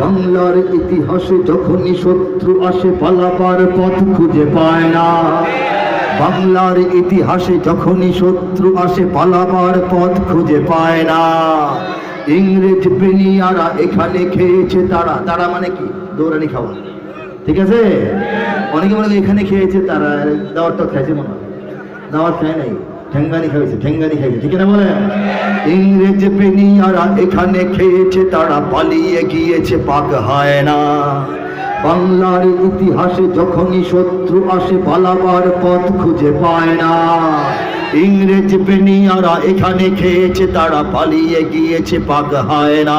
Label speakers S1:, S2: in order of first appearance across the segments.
S1: বাংলার ইতিহাসে যখনই শত্রু আসে, পালাবার পথ খুঁজে পায় না। বাংলার ইতিহাসে যখনই শত্রু আসে, পালাবার পথ খুঁজে পায় না। ইংরেজ বেনিয়ারা এখানে খেয়েছে, তারা তারা মানে কি? দৌড়ানি খাওয়া। ঠিক আছে? অনেকে মনে এখানে খেয়েছে, তারা দাওয়ারটা খাইছে মনে হয়। দাওয়াত খায় নাই। ঠেঙ্গানি খাইছে ঠেঙ্গানি খাইছে ঠিক না বলে? ইংরেজ বেনিয়ারা এখানে খেয়েছে, তারা পালিয়ে গিয়েছে, পাক হয় না। বাংলার ইতিহাসে যখনই শত্রু আসে, পালাবার পথ খুঁজে পায় না। ইংরেজ বেনিয়ারা এখানে খেয়েছে, তারা পালিয়ে গিয়েছে, পাক হয় না।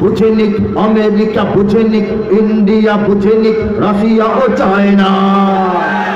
S1: বুঝেনিক আমেরিকা বুঝেনিক ইন্ডিয়া বুঝেনিক রাশিয়া ও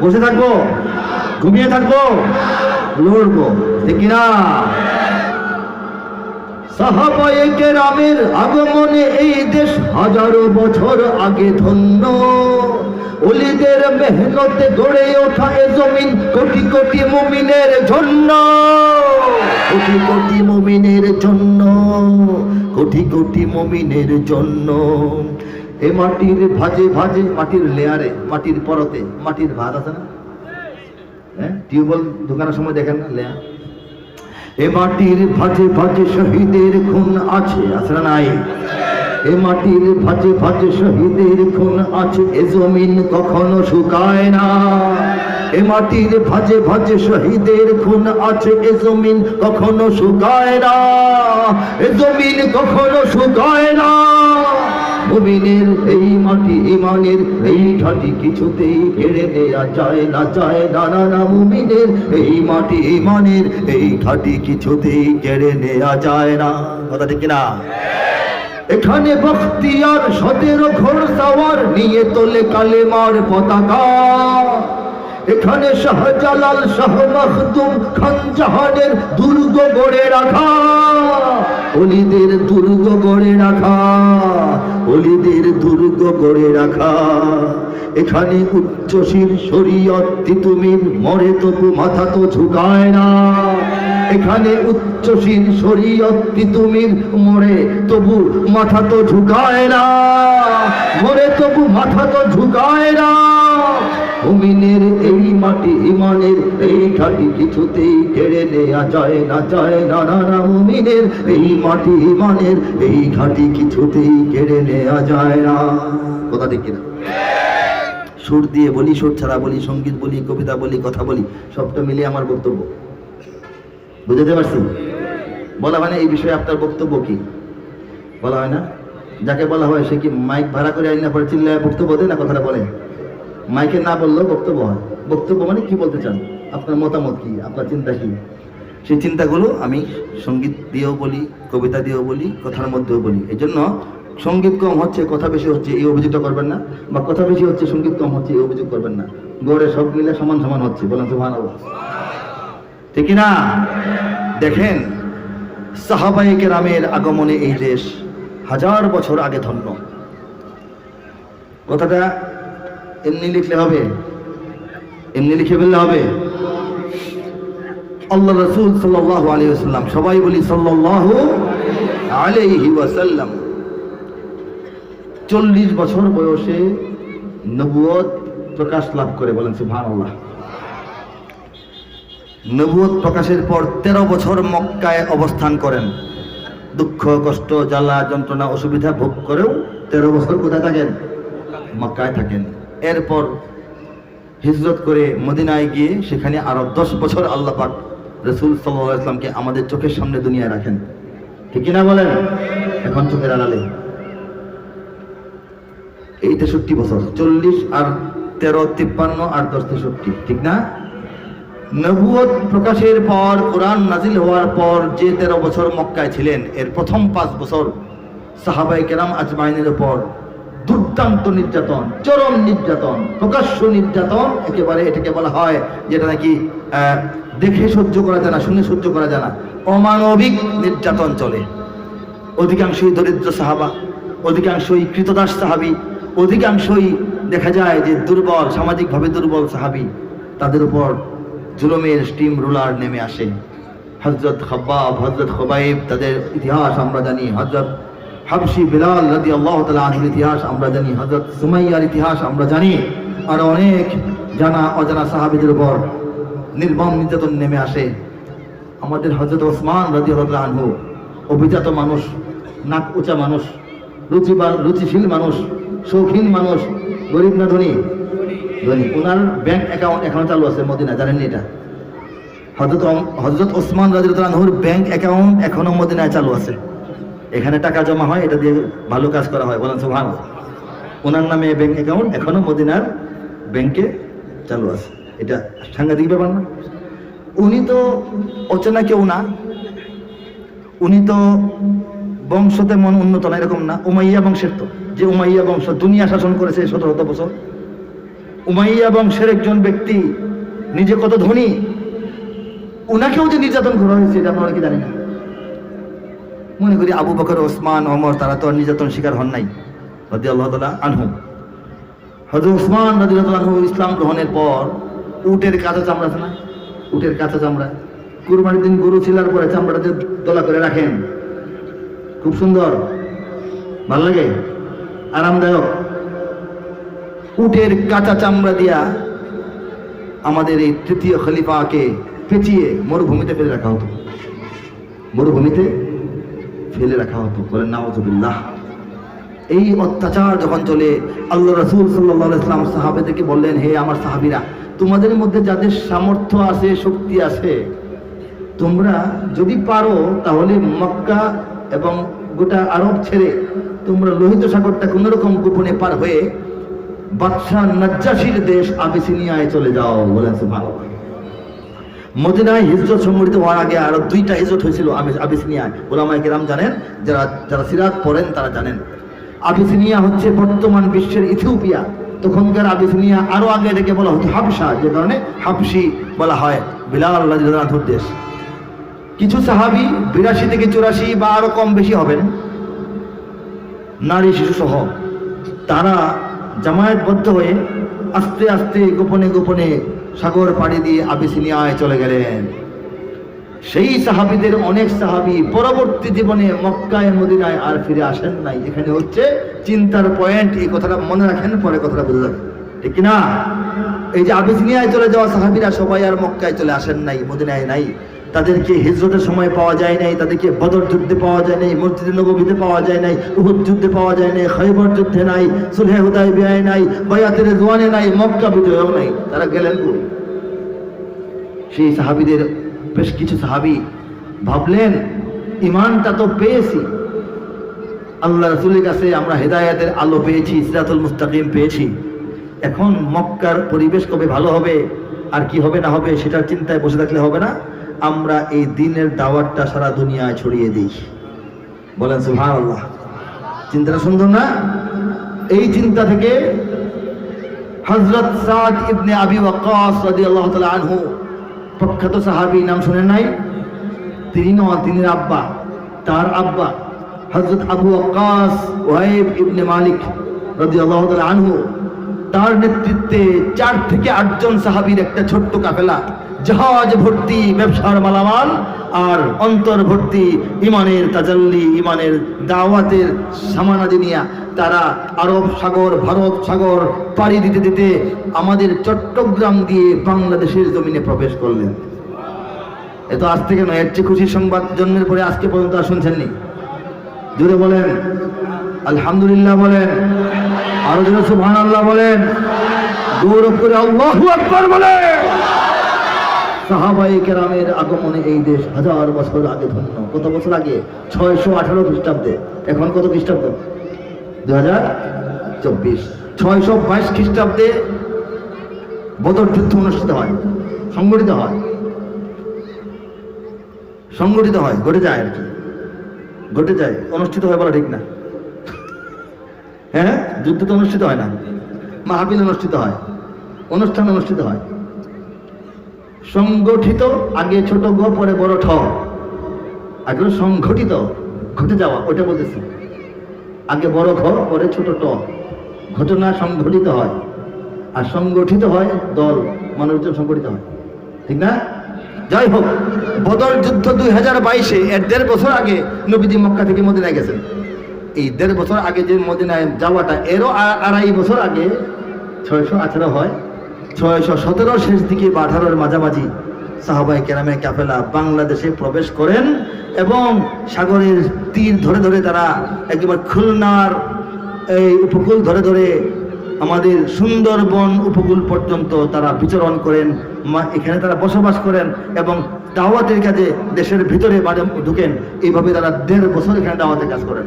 S1: বসে থাকব, ঘুমিয়ে থাকব, লড়বো, ঠিক না কেরামের আগমনে এই দেশ হাজারো বছর আগে ধন্য। অলিদের মেহনতে গড়ে ওঠা এ জমিন কোটি কোটি মুমিনের জন্য। কোটি কোটি মুমিনের জন্য, কোটি কোটি মুমিনের জন্য। এ মাটির ভাজে ভাজে, মাটির লেয়ারে মাটির পরতে, মাটির ভাত আছে না? হ্যাঁ? টিউবওয়েল ঢোকানোর সময় দেখেন না লেয়ার এ মাটির ভাজে ভাজে শহীদের খুন আছে আসলে নাই? এ মাটির ভাজে ভাজে শহীদের খুন আছে, এ জমিন কখনো শুকায় না। এ মাটির ভাজে ভাজে শহীদের খুন আছে, এ জমিন কখনো শুকায় না। এ জমিন কখনো শুকায় না। মুমিনের এই মাটি ইমানের, এই ঠাটি কিছুতেই কেড়ে নেয়া যায় না চায় না না না, মুমিনের। এই মাটি ইমানের, এই ঠাটি কিছুতেই কেড়ে নেয়া যায় না। কথা ঠিক না এখানে বখতিয়ার সতেরো ঘোর সাওয়ার নিয়ে তোলে কালেমার পতাকা। এখানে শাহজালাল শাহ মাহতুম খান জাহানের দুর্গ গড়ে রাখা। অলিদের দুর্গ গড়ে রাখা। অলিদের দুর্গ গড়ে রাখা। এখানে উচ্চশীল শরীয়ত তিতুমির মরে তবু মাথা তো ঝুঁকায় না। এখানে উচ্চশীল শরীয়ত তিতুমির মরে তবু মাথা তো ঝুঁকায় না। মরে তবু মাথা তো ঝুঁকায় না। মুমিনের এই মাটি ইমানের, এই ঘাটি কিছুতেই কেড়ে নেওয়া যায় না যায় না না না মুমিনের এই মাটি ইমানের, এই ঘাটি কিছুতেই কেড়ে নেওয়া যায় না। কথা ঠিক কিনা? সুর দিয়ে বলি, সুর ছাড়া বলি, সংগীত বলি, কবিতা বলি, কথা বলি, সবটা মিলিয়ে আমার বক্তব্য। বুঝতে পারছি? বলা মানে এই বিষয়ে আপনার বক্তব্য কি? বলা হয় না? যাকে বলা হয় সে কি মাইক ভাড়া করে আইনা পরে চিল্লায় বক্তব্য দেয় না কথাটা বলে? মাইকে না বললেও বক্তব্য হয়। বক্তব্য মানে কি বলতে চান? আপনার মতামত কি? আপনার চিন্তা কি? সেই চিন্তাগুলো আমি সংগীত দিয়েও বলি, কবিতা দিয়েও বলি, কথার মধ্যেও বলি। এই জন্য সংগীত কম হচ্ছে, কথা বেশি হচ্ছে, এই অভিযোগটা করবেন না। বা কথা বেশি হচ্ছে, সংগীত কম হচ্ছে, এই অভিযোগ করবেন না। গড়ে সব মিলে সমান সমান হচ্ছে, বলেন তো ভালো ঠিক না দেখেন সাহাবাই কেরামের আগমনে এই দেশ হাজার বছর আগে ধন্য। কথাটা এমনি লিখলে হবে? এমনি লিখে ফেললে হবে? আল্লাহ রসুল সাল্লাহ আলী আসাল্লাম সবাই বলি সাল্লাহ আলাইহি ওয়াসাল্লাম। চল্লিশ বছর বয়সে নবুয়ত প্রকাশ লাভ করে বলেন সুবহানাল্লাহ। নবুয়ত প্রকাশের পর তেরো বছর মক্কায় অবস্থান করেন। দুঃখ, কষ্ট, জ্বালা, যন্ত্রণা, অসুবিধা ভোগ করেও তেরো বছর কোথায় থাকেন? মক্কায় থাকেন। এরপর হিজরত করে মদিনায় গিয়ে সেখানে আরও দশ বছর আল্লাহ পাক রসুল সাল্লাহ আমাদের চোখের সামনে দুনিয়ায় রাখেন। ঠিক কিনা বলেন? এখন চোখের আড়ালে। এই তেষট্টি বছর, চল্লিশ আর তেরো, তিপ্পান্ন আর দশ তেষট্টি, ঠিক না? নবুয়ত প্রকাশের পর, কোরআন নাজিল হওয়ার পর যে তেরো বছর মক্কায় ছিলেন, এর প্রথম পাঁচ বছর সাহাবাই কেরাম আজমাইনের উপর দুর্দান্ত নির্যাতন, চরম নির্যাতন, প্রকাশ্য নির্যাতন একেবারে এটাকে বলা হয়, যেটা নাকি দেখে সহ্য করা যায় না, শুনে সহ্য করা যায় না। অমানবিক নির্যাতন চলে। অধিকাংশই দরিদ্র সাহাবা, অধিকাংশই কৃতদাস সাহাবি, অধিকাংশই দেখা যায় যে দুর্বল, সামাজিকভাবে দুর্বল সাহাবি, তাদের উপর জুলুমের স্টিম রুলার নেমে আসে। হজরত খব্বাব হজরত খবাইব, তাদের ইতিহাস আমরা জানি হজরত হাবশি বিলাল রাদি আল্লাহ তালা আনহুর ইতিহাস আমরা জানি হজরত সুমাইয়ার ইতিহাস আমরা জানি, আর অনেক জানা অজানা সাহাবিদের উপর নির্মম নির্যাতন নেমে আসে। আমাদের হজরত ওসমান রাজি আনহু, অভিজাত মানুষ, নাক উঁচা মানুষ রুচিবান রুচিশীল মানুষ, শৌখিন মানুষ, গরিব না ধনী? ধনী। ওনার ব্যাংক অ্যাকাউন্ট এখনও চালু আছে মদিনা জানেন এটা? হজরত হজরত ওসমান রাজি আনহুর ব্যাংক অ্যাকাউন্ট এখনও মদিনায় চালু আছে। এখানে টাকা জমা হয়, এটা দিয়ে ভালো কাজ করা হয়। বলেন সুভান ওনার নামে ব্যাংক অ্যাকাউন্ট এখনও মদিনার ব্যাংকে চালু আছে। এটা সাংঘাতিক ব্যাপার না। উনি তো অচেনা কেউ না। উনি তো বংশ তেমন উন্নত না, এরকম না। উমাইয়া বংশের তো। যে উমাইয়া বংশ দুনিয়া শাসন করেছে শত শত বছর। উমাইয়া বংশের একজন ব্যক্তি নিজে কত ধনী। উনাকেও যে নির্যাতন করা হয়েছে, এটা আমরা কি জানি না? মনে করি আবু বকর, ওসমান, ওমর, তারা তো আর নির্যাতন শিকার হন নাই রদি আল্লাহ আনহু। হজরত ওসমান রদি ইসলাম গ্রহণের পর উটের কাঁচা চামড়া আছে না? উটের কাঁচা চামড়া। কুরবানির দিন গরু ছিলার পরে চামড়াতে দলা করে রাখেন, খুব সুন্দর, ভালো লাগে? আরামদায়ক। উটের কাঁচা চামড়া দিয়া আমাদের এই তৃতীয় খলিফাকে পেঁচিয়ে মরুভূমিতে ফেলে রাখা হতো। মরুভূমিতে ফেলে রাখা হতো। বলেন নাওজুবিল্লাহ এই অত্যাচার যখন চলে, আল্লাহ রসুল সাল্লাহ ইসলাম সাহাবেদেরকে বললেন, হে আমার সাহাবিরা, তোমাদের মধ্যে যাদের সামর্থ্য আছে, শক্তি আছে, তোমরা যদি পারো, তাহলে মক্কা এবং গোটা আরব ছেড়ে তোমরা লোহিত সাগরটা কোনোরকম গোপনে পার হয়ে বাদশাহ নজ্জাসির দেশ আবিসিনিয়ায় চলে যাও। বলেন ভালো মদিনায় হিজরত সংগঠিত হওয়ার আগে আরও দুইটা হিজরত হয়েছিল আবিস- আবিসিনিয়ায় ওলামায় কেরাম জানেন, যারা যারা সিরাত পড়েন তারা জানেন। আবিসিনিয়া হচ্ছে বর্তমান বিশ্বের ইথিওপিয়া। তখনকার আবিসিনিয়া আরও আগে এটাকে বলা হতো হাবসা যে কারণে হাবসি বলা হয়, বিলাল আল্লাহ দেশ। কিছু সাহাবি বিরাশি থেকে চুরাশি বা আরও কম বেশি হবেন, নারী, শিশু সহ। তারা জামায়াতবদ্ধ হয়ে আস্তে আস্তে গোপনে গোপনে সাগর পাড়ি দিয়ে আবিসিনিয়ায় চলে গেলেন। সেই সাহাবিদের অনেক সাহাবি পরবর্তী জীবনে মক্কায়, মদিনায় আর ফিরে আসেন নাই। এখানে হচ্ছে চিন্তার পয়েন্ট, এই কথাটা মনে রাখেন, পরে কথাটা বুঝে ঠিক না এই যে আবিসিনিয়ায় চলে যাওয়া সাহাবিরা সবাই আর মক্কায় চলে আসেন নাই, মদিনায় নাই। তাদেরকে হিজরতের সময় পাওয়া যায় নাই, তাদেরকে বদর যুদ্ধে পাওয়া যায় নাই, মসজিদে নবীতে পাওয়া যায় নাই, উহুদ যুদ্ধে পাওয়া যায় নাই খৈবর যুদ্ধে নাই, সুলহে হুদায় বিয়ায় নাই, বয়াতের জোয়ানে নাই, মক্কা বিজয়ও নাই। তারা গেলেন সেই সাহাবিদের বেশ কিছু সাহাবি ভাবলেন ইমানটা তো পেয়েছি। আল্লাহ রসুলের কাছে আমরা হেদায়াতের আলো পেয়েছি, সিরাতুল মুস্তাকিম পেয়েছি। এখন মক্কার পরিবেশ কবে ভালো হবে, আর কি হবে না হবে, সেটার চিন্তায় বসে থাকলে হবে না। আমরা এই দিনের দাওয়াতটা সারা দুনিয়ায় ছড়িয়ে দিই। বলেন সুহান আল্লাহ চিন্তাটা সুন্দর না? এই চিন্তা থেকে হজরত সাদ ইবনে আবি ওয়াক্কাস রাদিয়াল্লাহু তাআলা আনহু, প্রখ্যাত সাহাবী, নাম শুনেন নাই? তিনি নন তিনি আব্বা, তার আব্বা হজরত আবু ওয়াক্কাস ওয়াইব ইবনে মালিক রাদিয়াল্লাহু তাআলা আনহু, তার নেতৃত্বে চার থেকে আটজন সাহাবীর একটা ছোট্ট কাফেলা। জাহাজ ভর্তি ব্যবসার মালামাল আর অন্তর ভর্তি ইমানের তাজাল্লি, ইমানের দাওয়াতের সামানাদি নিয়া তারা আরব সাগর, ভারত সাগর পাড়ি দিতে দিতে আমাদের চট্টগ্রাম দিয়ে বাংলাদেশের জমিনে প্রবেশ করলেন। এ তো আজ থেকে নয়, এর চেয়ে খুশির সংবাদ জন্মের পরে আজকে পর্যন্ত আর শুনছেননি জুড়ে বলেন, আলহামদুলিল্লাহ বলেন, আরও জোরে সুবহান আল্লাহ বলেন গৌরব করে আল্লাহু বলেন। সাহাবাই কেরামের আগমনে এই দেশ হাজার বছর আগে ধন্য। কত বছর আগে? ছয়শো আঠারো খ্রিস্টাব্দে। এখন কত খ্রিস্টাব্দ? দু হাজার চব্বিশ। ছয়শো বাইশ খ্রিস্টাব্দে বদর যুদ্ধ অনুষ্ঠিত হয়। সংগঠিত হয়। সংগঠিত হয়। ঘটে যায় আর কি। ঘটে যায়। অনুষ্ঠিত হয় বলা ঠিক না। হ্যাঁ যুদ্ধ তো অনুষ্ঠিত হয় না। মাহাবিল অনুষ্ঠিত হয়। অনুষ্ঠান অনুষ্ঠিত হয়। সংগঠিত, আগে ছোট গ, পরে বড় ঠ। আগে সংগঠিত ঘটে যাওয়া, ওইটা বলতেছি। আগে বড় ঘ, পরে ছোট ট। ঘটনা সংঘটিত হয়। আর সংগঠিত হয় দল, মানুষজন সংগঠিত হয়। ঠিক না? যাই হোক, বদর যুদ্ধ দুই হাজার বাইশে, এর দেড় বছর আগে নবীজি মক্কা থেকে মদিনায় গেছেন। এই দেড় বছর আগে যে মদিনায় যাওয়াটা, এরও আড়াই বছর আগে ছয়শো আঠারো হয়। ছয়শো সতেরো শেষ দিকে বা মাঝামাঝি সাহাবাই কেরামে ক্যাফেলা বাংলাদেশে প্রবেশ করেন এবং সাগরের তীর ধরে ধরে তারা একেবারে খুলনার এই উপকূল ধরে ধরে আমাদের সুন্দরবন উপকূল পর্যন্ত তারা বিচরণ করেন এখানে তারা বসবাস করেন এবং দাওয়াতের কাজে দেশের ভিতরে ঢুকেন। এইভাবে তারা দেড় বছর এখানে দাওয়াতের কাজ করেন।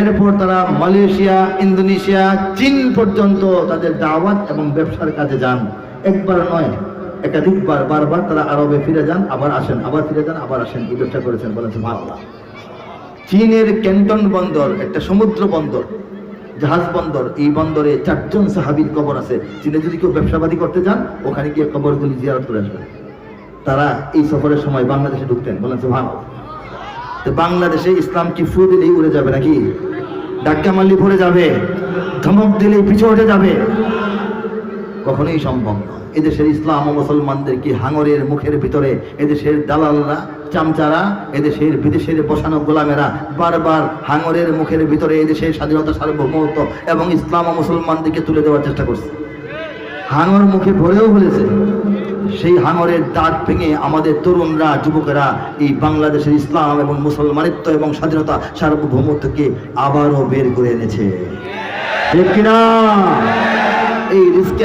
S1: এরপর তারা মালয়েশিয়া, ইন্দোনেশিয়া, চীন পর্যন্ত তাদের দাওয়াত এবং ব্যবসার কাজে যান। একবার নয়, একাধিকবার, বারবার তারা আরবে ফিরে যান, আবার আসেন, আবার ফিরে যান, আবার আসেন। এই ব্যবসা করেছেন বলেছে ভালো চীনের ক্যান্টন বন্দর একটা সমুদ্র বন্দর, জাহাজ বন্দর, এই বন্দরে চারজন সাহাবীর কবর আছে। চীনে যদি কেউ ব্যবসাবাদী করতে যান, ওখানে গিয়ে কবরগুলি জিয়ারত করে আসবেন। তারা এই সফরের সময় বাংলাদেশে ঢুকতেন বলেছে ভালো তো বাংলাদেশে ইসলাম কি ফু দিলেই উড়ে যাবে নাকি? ডাক্কা মারলি পড়ে যাবে, ধমক দিলেই পিছু উঠে যাবে। কখনোই সম্ভব নয় এদেশের ইসলাম ও মুসলমানদের কি হাঙরের মুখের ভিতরে, এদেশের দালালরা, চামচারা, এদেশের বিদেশের বসানো গোলামেরা বারবার হাঙরের মুখের ভিতরে এদেশের স্বাধীনতা সার্বভৌমত্ব এবং ইসলাম ও মুসলমানদেরকে তুলে দেওয়ার চেষ্টা করছে। হাঙর মুখে ভরেও ফেলেছে। সেই হাঙরের দাঁত ভেঙে আমাদের তরুণরা, যুবকেরা এই বাংলাদেশের ইসলাম এবং মুসলমানিত্ব এবং স্বাধীনতা সার্বভৌমত্বকে আবারও বের করে এনেছে। ঠিক কিনা? এই রিস্কে